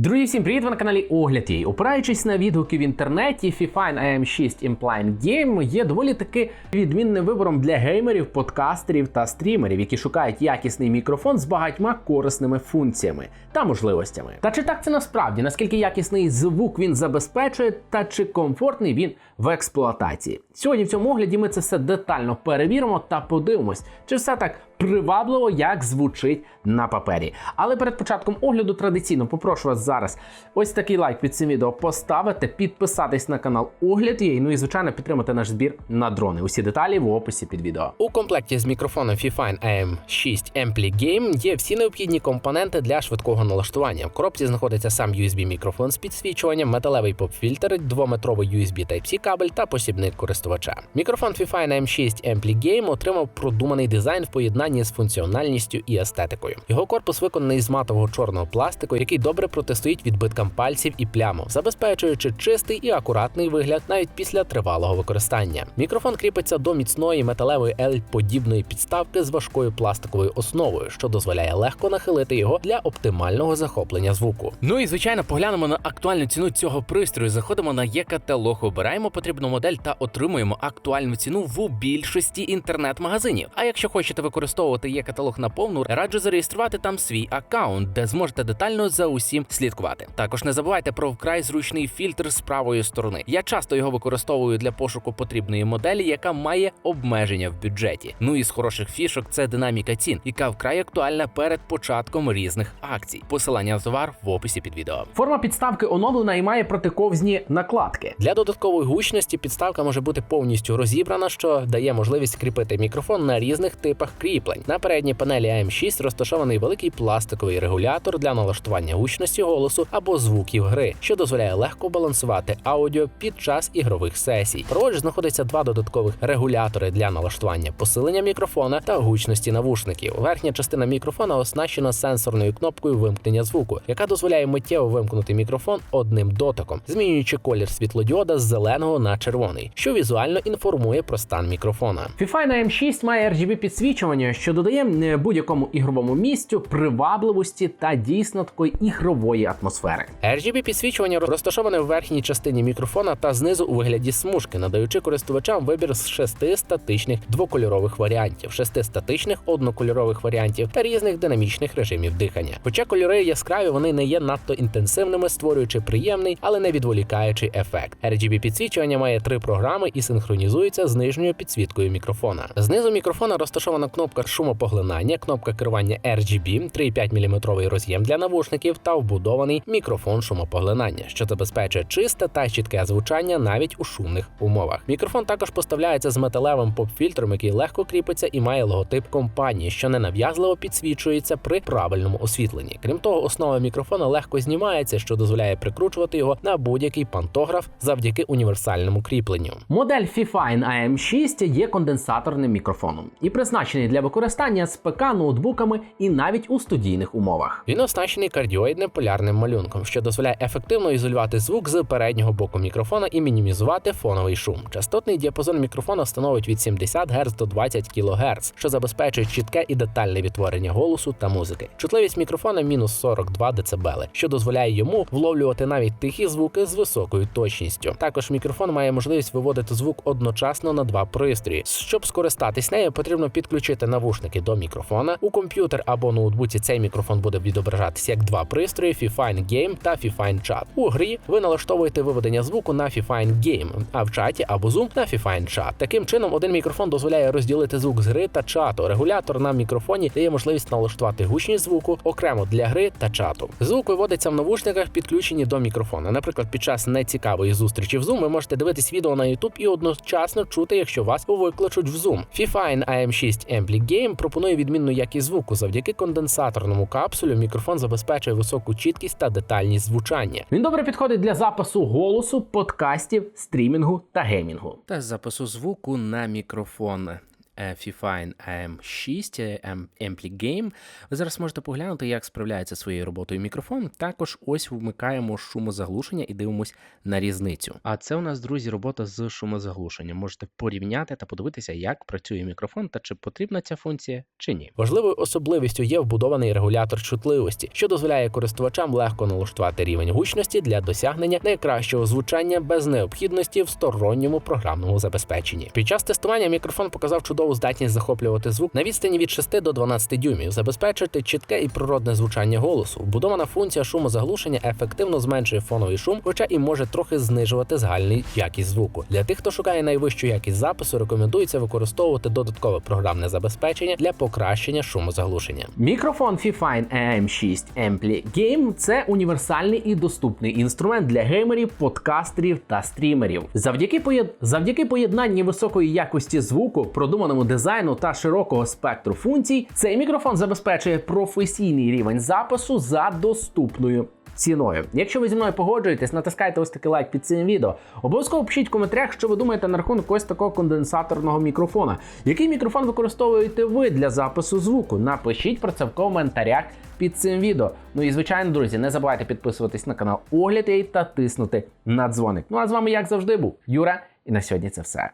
Друзі, всім привіт! Ви на каналі Огляд Їй. Опираючись на відгуки в інтернеті, FIFA AM6 Impline Game є доволі таки відмінним вибором для геймерів, подкастерів та стрімерів, які шукають якісний мікрофон з багатьма корисними функціями та можливостями. Та чи так це насправді? Наскільки якісний звук він забезпечує, та чи комфортний він в експлуатації? Сьогодні в цьому огляді ми це все детально перевіримо та подивимось, чи все так привабливо, як звучить на папері. Але перед початком огляду традиційно попрошу вас зараз ось такий лайк під цим відео поставити, підписатись на канал Огляд є, ну і звичайно підтримати наш збір на дрони. Усі деталі в описі під відео. У комплекті з мікрофоном Fifine AM6 Ampli Game є всі необхідні компоненти для швидкого налаштування. В коробці знаходиться сам USB мікрофон з підсвічуванням, металевий поп-фільтр, двометровий USB Type-C кабель та посібник користувача. Мікрофон Fifine AM6 Ampli Game отримав продуманий дизайн в поєднанні з функціональністю і естетикою. Його корпус виконаний з матового чорного пластику, який добре протистоїть відбиткам пальців і плямов, забезпечуючи чистий і акуратний вигляд навіть після тривалого використання. Мікрофон кріпиться до міцної металевої L-подібної підставки з важкою пластиковою основою, що дозволяє легко нахилити його для оптимального захоплення звуку. Ну і звичайно, поглянемо на актуальну ціну цього пристрою. Заходимо на є-каталог, обираємо потрібну модель та отримуємо актуальну ціну в більшості інтернет-магазинів. А якщо хочете використовувати є-каталог наповну, раджу зареєструвати там свій аккаунт, де зможете детально за усім слідкувати. Також не забувайте про вкрай зручний фільтр з правої сторони. Я часто його використовую для пошуку потрібної моделі, яка має обмеження в бюджеті. Ну і з хороших фішок це динаміка цін, яка вкрай актуальна перед початком різних акцій. Посилання на товар в описі під відео. Форма підставки оновлена і має протиковзні накладки. Для додаткової гучності підставка може бути повністю розібрана, що дає можливість кріпити мікрофон на різних типах кріплень. На передній панелі AM6 розташований великий пластиковий регулятор для налаштування гучності голосу або звуків гри, що дозволяє легко балансувати аудіо під час ігрових сесій. Поруч знаходиться два додаткових регулятори для налаштування посилення мікрофона та гучності навушників. Верхня частина мікрофона оснащена сенсорною кнопкою вимкнення звуку, яка дозволяє миттєво вимкнути мікрофон одним дотиком, змінюючи колір світлодіода з зеленого на червоний, що візуально інформує про стан мікрофона. FIFA на M6 має RGB підсвічування, що додає е, будь-якому ігровому місцю привабливості та дійсно такої ігрової атмосфери. RGB підсвічування розташоване в верхній частині мікрофона та знизу у вигляді смужки, надаючи користувачам вибір з шести статичних двокольорових варіантів, шести статичних однокольорових варіантів та різних динамічних режимів дихання. Хоча кольори яскраві, вони не є надто інтенсивними, створюючи приємний, але не відволікаючий ефект. RGB підсвічування має три програми і синхронізується з нижньою підсвіткою мікрофона. Знизу мікрофона розташована кнопка шумопоглинання, кнопка керування RGB, 3,5 мм роз'єм для навушників та вбудований мікрофон шумопоглинання, що забезпечує чисте та чітке звучання навіть у шумних умовах. Мікрофон також поставляється з металевим поп-фільтром, який легко кріпиться і має логотип компанії, що ненав'язливо підсвічується при правильному освітленні. Крім того, основа мікрофона легко знімається, що дозволяє прикручувати його на будь-який пантограф завдяки універсальному кріпленню. Модель Fifine AM6 є конденсаторним мікрофоном і призначений для використання з ПК, ноутбуками і навіть у студійних умовах. Він оснащений кардіоїдним полярним малюнком, що дозволяє ефективно ізолювати звук з переднього боку мікрофона і мінімізувати фоновий шум. Частотний діапазон мікрофона становить від 70 Гц до 20 кГц, що забезпечує чітке і детальне відтворення голосу та музики. Чутливість мікрофона мінус 42 дБ, що дозволяє йому вловлювати навіть тихі звуки з високою точністю. Також мікрофон має можливість виводити звук одночасно на два пристрої. Щоб скористатись нею, потрібно підключити навушники до мікрофона. У комп'ютер або ноутбуці цей мікрофон буде відображатися як два пристрої Fifine Game та Fifine Chat. У грі ви налаштовуєте виведення звуку на Fifine Game, а в чаті або Zoom на Fifine Chat. Таким чином, один мікрофон дозволяє розділити звук з гри та чату. Регулятор на мікрофоні дає можливість налаштувати гучність звуку окремо для гри та чату. Звук виводиться в навушниках, підключені до мікрофона. Наприклад, під час нецікавої зустрічі в Zoom ви можете дивитись відео на YouTube і одночасно чути, якщо вас викличуть в Zoom. Fifine AM6 Ampli Game пропонує відмінну якість звуку. Завдяки конденсаторному капсулю мікрофон забезпечує високу чіткість та детальність звучання. Він добре підходить для запису голосу, подкастів, стрімінгу та геймінгу. та запису звуку на мікрофон. Fifine AM6 е, Ampli Game. Ви зараз можете поглянути, як справляється своєю роботою мікрофон. Також ось вмикаємо шумозаглушення і дивимось на різницю. А це у нас, друзі, робота з шумозаглушенням. Можете порівняти та подивитися, як працює мікрофон та чи потрібна ця функція чи ні. Важливою особливістю є вбудований регулятор чутливості, що дозволяє користувачам легко налаштувати рівень гучності для досягнення найкращого звучання без необхідності в сторонньому програмному забезпеченні. Під час тестування мікрофон показав чудову здатність захоплювати звук на відстані від 6 до 12 дюймів, забезпечити чітке і природне звучання голосу. Вбудована функція шумозаглушення ефективно зменшує фоновий шум, хоча і може трохи знижувати загальний якість звуку. Для тих, хто шукає найвищу якість запису, рекомендується використовувати додаткове програмне забезпечення для покращення шумозаглушення. Мікрофон Fifine AM6 Ampli Game – це універсальний і доступний інструмент для геймерів, подкастерів та стрімерів. Завдяки поєд... завдяки поєднанні високої якості звуку, продуманому дизайну та широкого спектру функцій, цей мікрофон забезпечує професійний рівень запису за доступною. Ціною. Якщо ви зі мною погоджуєтесь, натискайте ось такий лайк під цим відео. Обов'язково пишіть в коментарях, що ви думаєте на рахунок ось такого конденсаторного мікрофона. Який мікрофон використовуєте ви для запису звуку? Напишіть про це в коментарях під цим відео. Ну і звичайно, друзі, не забувайте підписуватись на канал Огляд та тиснути на дзвоник. Ну а з вами, як завжди, був Юра, і на сьогодні це все.